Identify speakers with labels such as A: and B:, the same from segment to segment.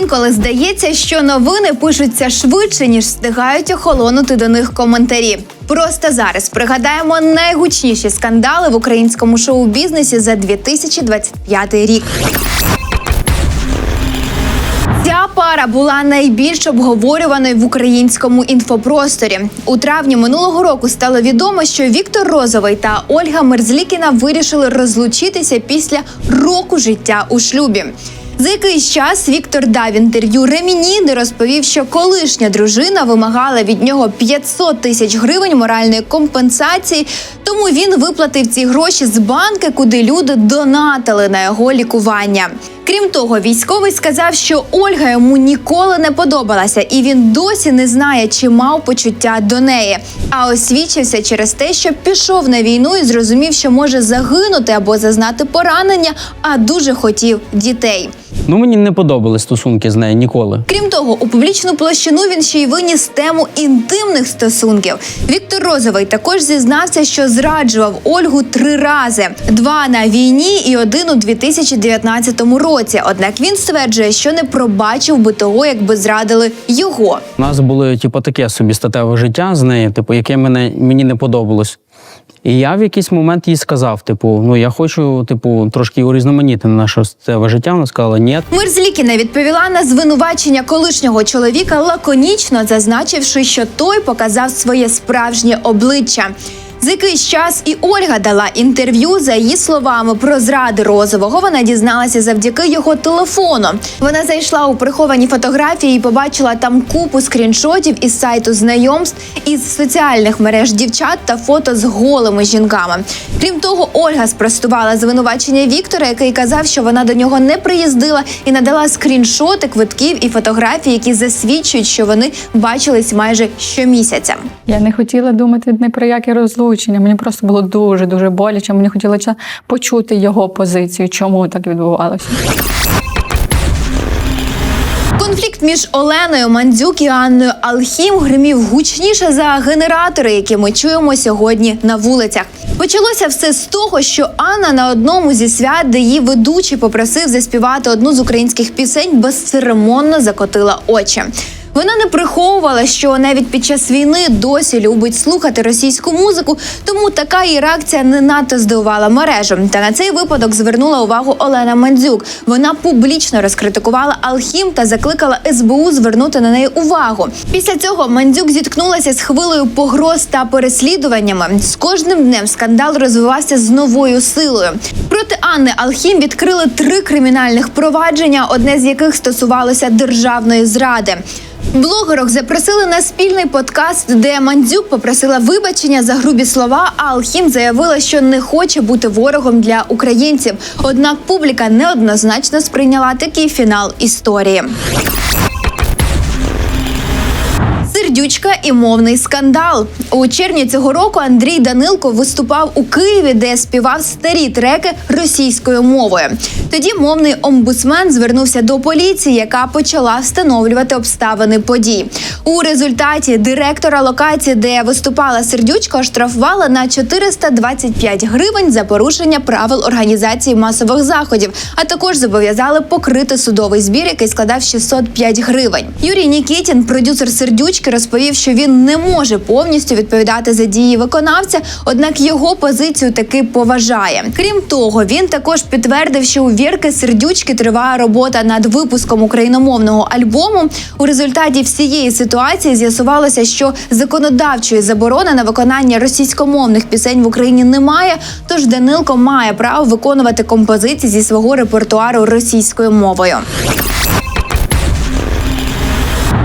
A: Інколи здається, що новини пишуться швидше, ніж встигають охолонути до них коментарі. Просто зараз пригадаємо найгучніші скандали в українському шоу-бізнесі за 2025 рік. Ця пара була найбільш обговорюваною в українському інфопросторі. У травні минулого року стало відомо, що Віктор Розовий та Ольга Мерзлікіна вирішили розлучитися після року життя у шлюбі. За якийсь час Віктор дав інтерв'ю Реміні, розповів, що колишня дружина вимагала від нього 500 тисяч гривень моральної компенсації, тому він виплатив ці гроші з банки, куди люди донатили на його лікування. Крім того, військовий сказав, що Ольга йому ніколи не подобалася, і він досі не знає, чи мав почуття до неї. А освічився через те, що пішов на війну і зрозумів, що може загинути або зазнати поранення, а дуже хотів дітей.
B: Ну мені не подобались стосунки з нею ніколи.
A: Крім того, у публічну площину він ще й виніс тему інтимних стосунків. Віктор Розовий також зізнався, що зраджував Ольгу три рази: два на війні і один у 2019 році. Однак він стверджує, що не пробачив би того, якби зрадили його.
B: У нас було типу, таке собі статеве життя з нею, типу, яке мене мені не подобалось. І я в якийсь момент їй сказав: типу, ну я хочу, типу, трошки урізноманітити наше статеве життя. Вона сказала, ні.
A: Мерзлікіна відповіла на звинувачення колишнього чоловіка лаконічно, зазначивши, що той показав своє справжнє обличчя. За якийсь час і Ольга дала інтерв'ю. За її словами про зради розового. Вона дізналася завдяки його телефону. Вона зайшла у приховані фотографії і побачила там купу скріншотів із сайту знайомств із соціальних мереж дівчат та фото з голими жінками. Крім того, Ольга спростувала звинувачення Віктора, який казав, що вона до нього не приїздила і надала скріншоти квитків і фотографії, які засвідчують, що вони бачились майже щомісяця.
C: Я не хотіла думати ні про яке розлучення. Мені просто було дуже дуже боляче. Мені хотілося почути його позицію, чому так відбувалося.
A: Конфлікт між Оленою Мандзюк і Анною Алхім гримів гучніше за генератори, які ми чуємо сьогодні на вулицях. Почалося все з того, що Анна на одному зі свят, де її ведучий попросив заспівати одну з українських пісень, безцеремонно закотила очі. Вона не приховувала, що навіть під час війни досі любить слухати російську музику, тому така її реакція не надто здивувала мережу. Та на цей випадок звернула увагу Олена Мандзюк. Вона публічно розкритикувала Алхім та закликала СБУ звернути на неї увагу. Після цього Мандзюк зіткнулася з хвилею погроз та переслідуваннями. З кожним днем скандал розвивався з новою силою. Проти Анни Алхім відкрили три кримінальних провадження, одне з яких стосувалося державної зради. Блогерок запросили на спільний подкаст, де Мандзюк попросила вибачення за грубі слова. А Алхім заявила, що не хоче бути ворогом для українців. Однак публіка неоднозначно сприйняла такий фінал історії. Сердючка і мовний скандал у червні цього року. Андрій Данилко виступав у Києві, де співав старі треки російською мовою. Тоді мовний омбудсмен звернувся до поліції, яка почала встановлювати обставини подій. У результаті директора локації, де виступала сердючка, оштрафувала на 425 гривень за порушення правил організації масових заходів, а також зобов'язали покрити судовий збір, який складав 605 гривень. Юрій Нікітін, продюсер сердючки, розповів, що він не може повністю відповідати за дії виконавця, однак його позицію таки поважає. Крім того, він також підтвердив, що у Вірки сердючки триває робота над випуском україномовного альбому. У результаті всієї ситуації з'ясувалося, що законодавчої заборони на виконання російськомовних пісень в Україні немає. Тож Данилко має право виконувати композиції зі свого репертуару російською мовою.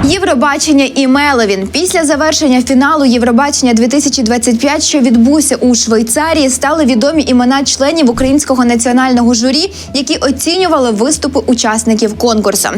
A: Євробачення і Меловін після завершення фіналу Євробачення 2025, що відбувся у Швейцарії, стали відомі імена членів українського національного журі, які оцінювали виступи учасників конкурсу.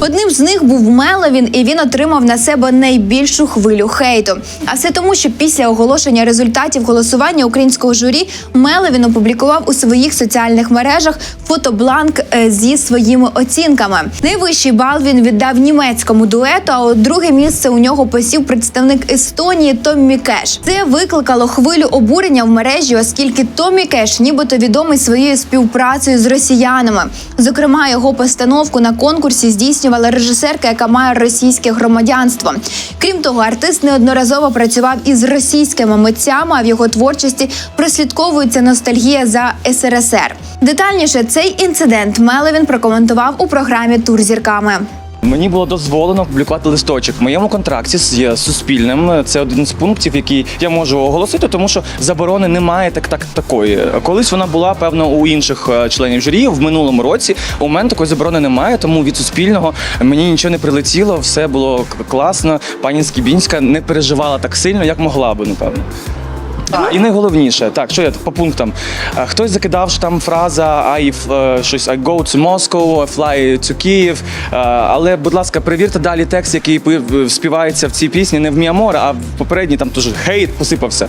A: Одним з них був Меловін, і він отримав на себе найбільшу хвилю хейту. А все тому, що після оголошення результатів голосування українського журі Меловін опублікував у своїх соціальних мережах фотобланк е, зі своїми оцінками. Найвищий бал він віддав німецькому дуету. А от друге місце у нього посів представник Естонії Томмі Кеш. Це викликало хвилю обурення в мережі, оскільки Томмі Кеш нібито відомий своєю співпрацею з росіянами. Зокрема, його постановку на конкурсі здійснювала режисерка, яка має російське громадянство. Крім того, артист неодноразово працював із російськими митцями, а в його творчості прослідковується ностальгія за СРСР. Детальніше цей інцидент Мелевін прокоментував у програмі Тур зірками.
D: Мені було дозволено публікувати листочок в моєму контракті з суспільним. Це один з пунктів, який я можу оголосити, тому що заборони немає так, так такої. Колись вона була певно у інших е, членів журі в минулому році. У мене такої заборони немає, тому від суспільного мені нічого не прилетіло. Все було класно. Пані Скібінська не переживала так сильно, як могла би, напевно. І найголовніше, так, що я по пунктам. Е, Хтось закидав, що там фраза I е, щось I go to Moscow, I fly to Kyiv. Е, Але, будь ласка, перевірте далі текст, який співається в цій пісні, не в Міамор, а в попередній там теж хейт посипався.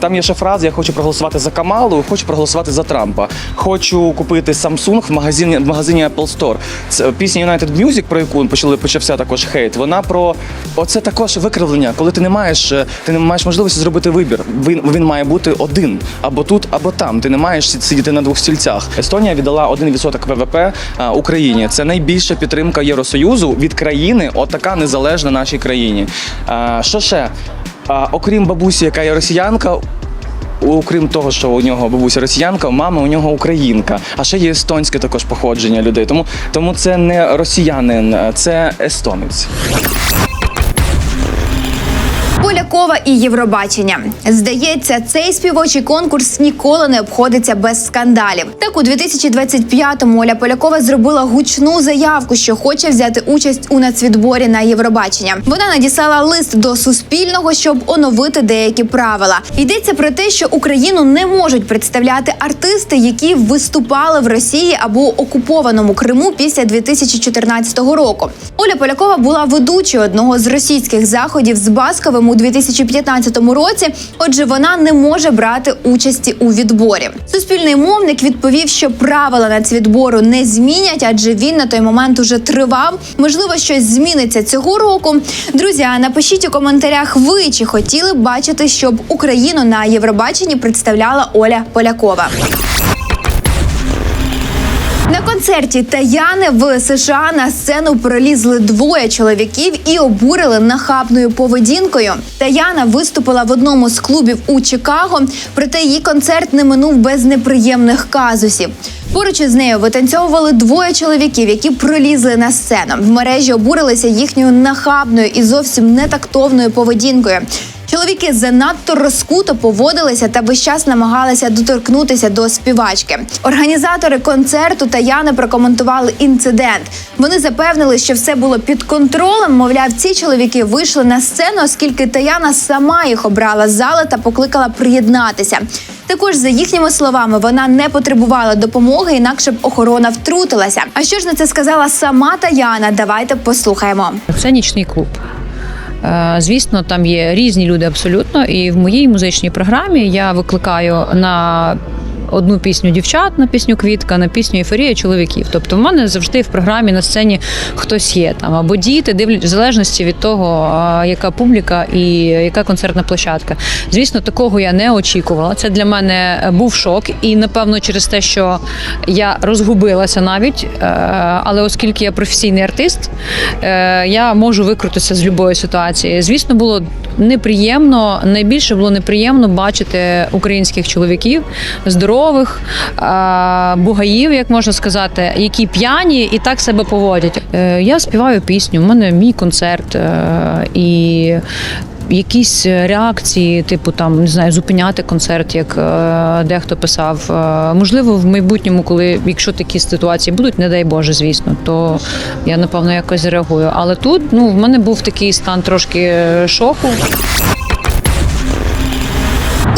D: Там є ще фраза: я хочу проголосувати за Камалу, хочу проголосувати за Трампа. Хочу купити Samsung в магазині в магазині Apple Store. Це пісня United Music, про яку почали почався також хейт. Вона про оце також викривлення, коли ти не маєш, ти не маєш можливості зробити вибір. Він має бути один або тут, або там. Ти не маєш сидіти на двох стільцях. Естонія віддала 1% ВВП Україні. Це найбільша підтримка Євросоюзу від країни, отака незалежна нашій країні. Що ще? А, окрім бабусі, яка є росіянка. Окрім того, що у нього бабуся росіянка, мама у нього українка, а ще є естонське також походження людей. Тому, тому це не росіянин, це естонець.
A: Полякова і Євробачення. Здається, цей співочий конкурс ніколи не обходиться без скандалів. Так у 2025-му Оля Полякова зробила гучну заявку, що хоче взяти участь у нацвідборі на Євробачення. Вона надіслала лист до Суспільного, щоб оновити деякі правила. Йдеться про те, що Україну не можуть представляти артисти, які виступали в Росії або окупованому Криму після 2014 року. Оля Полякова була ведучою одного з російських заходів з Басковим у 2015 році. Отже, вона не може брати участі у відборі. Суспільний мовник відповів, що правила нацвідбору не змінять, адже він на той момент уже тривав. Можливо, щось зміниться цього року. Друзі, напишіть у коментарях ви чи хотіли б бачити, щоб Україну на Євробаченні представляла Оля Полякова. Концерті Таяни в США на сцену пролізли двоє чоловіків і обурили нахабною поведінкою. Таяна виступила в одному з клубів у Чикаго, проте її концерт не минув без неприємних казусів. Поруч із нею витанцьовували двоє чоловіків, які пролізли на сцену. В мережі обурилися їхньою нахабною і зовсім нетактовною поведінкою. Чоловіки занадто розкуто поводилися та весь час намагалися доторкнутися до співачки. Організатори концерту Таяни прокоментували інцидент. Вони запевнили, що все було під контролем. Мовляв, ці чоловіки вийшли на сцену, оскільки Таяна сама їх обрала з зали та покликала приєднатися. Також за їхніми словами вона не потребувала допомоги, інакше б охорона втрутилася. А що ж на це сказала сама Таяна? Давайте послухаємо.
E: Це нічний клуб. Е, Звісно, там є різні люди абсолютно. І в моїй музичній програмі я викликаю на одну пісню дівчат, на пісню Квітка, на пісню Ейфорія чоловіків. Тобто, в мене завжди в програмі на сцені хтось є там або діти, дивлять в залежності від того, яка публіка і яка концертна площадка. Звісно, такого я не очікувала. Це для мене був шок, і напевно через те, що я розгубилася навіть. е, Але оскільки я професійний артист, е, я можу викрутитися з будь-якої ситуації. Звісно, було неприємно. Найбільше було неприємно бачити українських чоловіків здорових, е, бугаїв, як можна сказати, які п'яні і так себе поводять. Е, Я співаю пісню, у мене мій концерт е, і. Якісь реакції, типу там не знаю, зупиняти концерт, як е, дехто писав. Е, можливо, в майбутньому, коли якщо такі ситуації будуть, не дай Боже, звісно, то я напевно якось реагую. Але тут ну в мене був такий стан трошки шоку.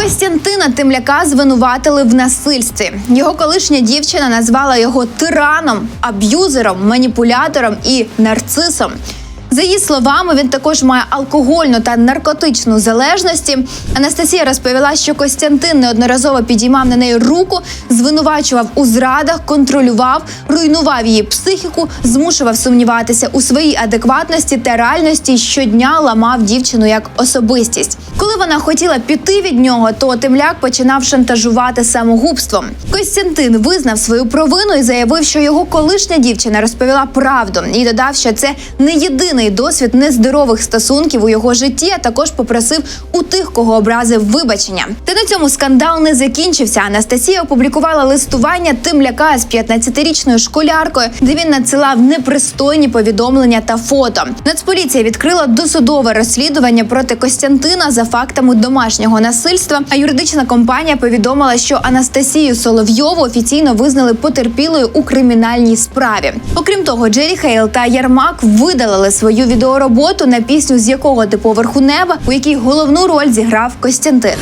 A: Костянтина Тимляка звинуватили в насильстві. Його колишня дівчина назвала його тираном, аб'юзером, маніпулятором і нарцисом. За її словами, він також має алкогольну та наркотичну залежності. Анастасія розповіла, що Костянтин неодноразово підіймав на неї руку, звинувачував у зрадах, контролював, руйнував її психіку, змушував сумніватися у своїй адекватності та реальності. Щодня ламав дівчину як особистість. Коли вона хотіла піти від нього, то Темляк починав шантажувати самогубством. Костянтин визнав свою провину і заявив, що його колишня дівчина розповіла правду і додав, що це не єдиний досвід нездорових стосунків у його житті. А також попросив у тих, кого образив вибачення. Та на цьому скандал не закінчився. Анастасія опублікувала листування Тимляка з 15-річною школяркою, де він надсилав непристойні повідомлення та фото. Нацполіція відкрила досудове розслідування проти Костянтина за фактами домашнього насильства. А юридична компанія повідомила, що Анастасію Соловйову офіційно визнали потерпілою у кримінальній справі. Окрім того, Джері Хейл та Ярмак видалили свою відеороботу на пісню з якого ти поверху неба, у якій головну роль зіграв Костянтин.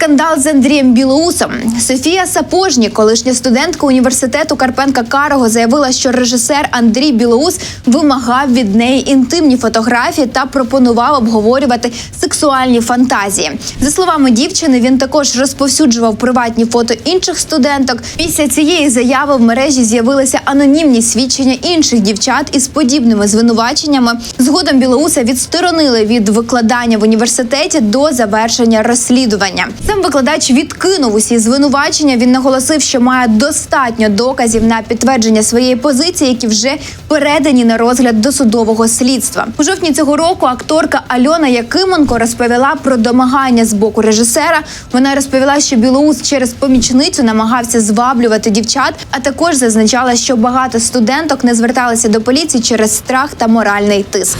A: Секс-скандал з Андрієм Білоусом. Софія Сапожні, колишня студентка університету Карпенка Карого, заявила, що режисер Андрій Білоус вимагав від неї інтимні фотографії та пропонував обговорювати сексуальні фантазії. За словами дівчини, він також розповсюджував приватні фото інших студенток. Після цієї заяви в мережі з'явилися анонімні свідчення інших дівчат із подібними звинуваченнями. Згодом Білоуса відсторонили від викладання в університеті до завершення розслідування. Сам викладач відкинув усі звинувачення. Він наголосив, що має достатньо доказів на підтвердження своєї позиції, які вже передані на розгляд досудового слідства. У жовтні цього року акторка Альона Якименко розповіла про домагання з боку режисера. Вона розповіла, що Білоус через помічницю намагався зваблювати дівчат, а також зазначала, що багато студенток не зверталися до поліції через страх та моральний тиск.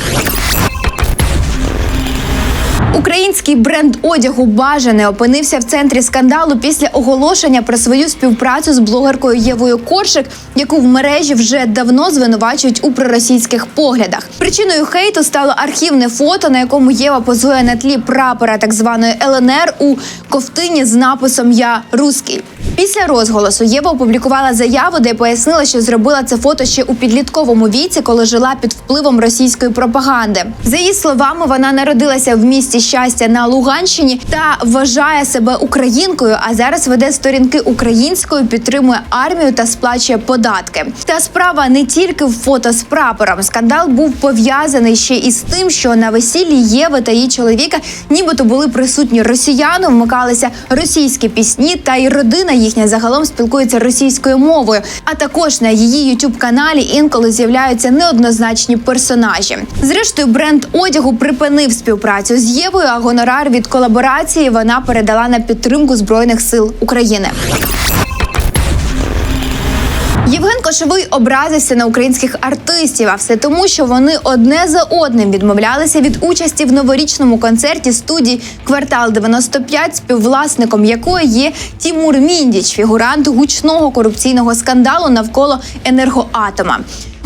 A: Український бренд одягу бажаний опинився в центрі скандалу після оголошення про свою співпрацю з блогеркою Євою Коршик, яку в мережі вже давно звинувачують у проросійських поглядах. Причиною хейту стало архівне фото, на якому Єва позує на тлі прапора так званої ЛНР у ковтині з написом Я руський. Після розголосу Єва опублікувала заяву, де пояснила, що зробила це фото ще у підлітковому віці, коли жила під впливом російської пропаганди. За її словами, вона народилася в місті щастя на Луганщині та вважає себе українкою. А зараз веде сторінки українською, підтримує армію та сплачує податки. Та справа не тільки в фото з прапором. Скандал був пов'язаний ще із тим, що на весіллі Єви та її чоловіка, нібито були присутні росіяни, вмикалися російські пісні, та й родина їхня загалом спілкується російською мовою. А також на її youtube каналі інколи з'являються неоднозначні персонажі. Зрештою, бренд одягу припинив співпрацю з Євою, а гонорар від колаборації вона передала на підтримку збройних сил України. Євген Кошовий образився на українських артистів, а все тому, що вони одне за одним відмовлялися від участі в новорічному концерті студії Квартал 95, співвласником якої є Тімур Міндіч, фігурант гучного корупційного скандалу навколо енергоатома.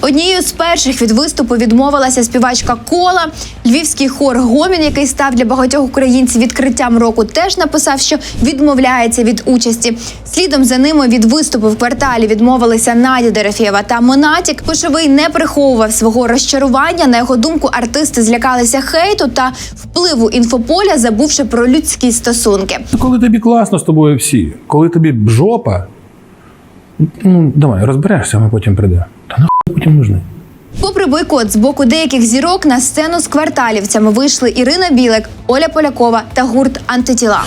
A: Однією з перших від виступу відмовилася співачка Кола. Львівський хор Гомін, який став для багатьох українців відкриттям року, теж написав, що відмовляється від участі. Слідом за ними від виступу в кварталі відмовилися Надя Дерефєва та Монатік. Кошовий не приховував свого розчарування. На його думку, артисти злякалися хейту та впливу інфополя, забувши про людські стосунки.
F: Коли тобі класно з тобою всі, коли тобі жопа, ну давай розберешся, ми потім прийде. Потім нужны.
A: Попри бойкот з боку деяких зірок на сцену з кварталівцями вийшли Ірина Білик, Оля Полякова та гурт Антитіла.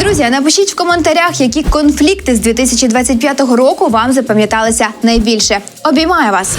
A: Друзі, напишіть в коментарях, які конфлікти з 2025 року вам запам'яталися найбільше. Обіймаю вас!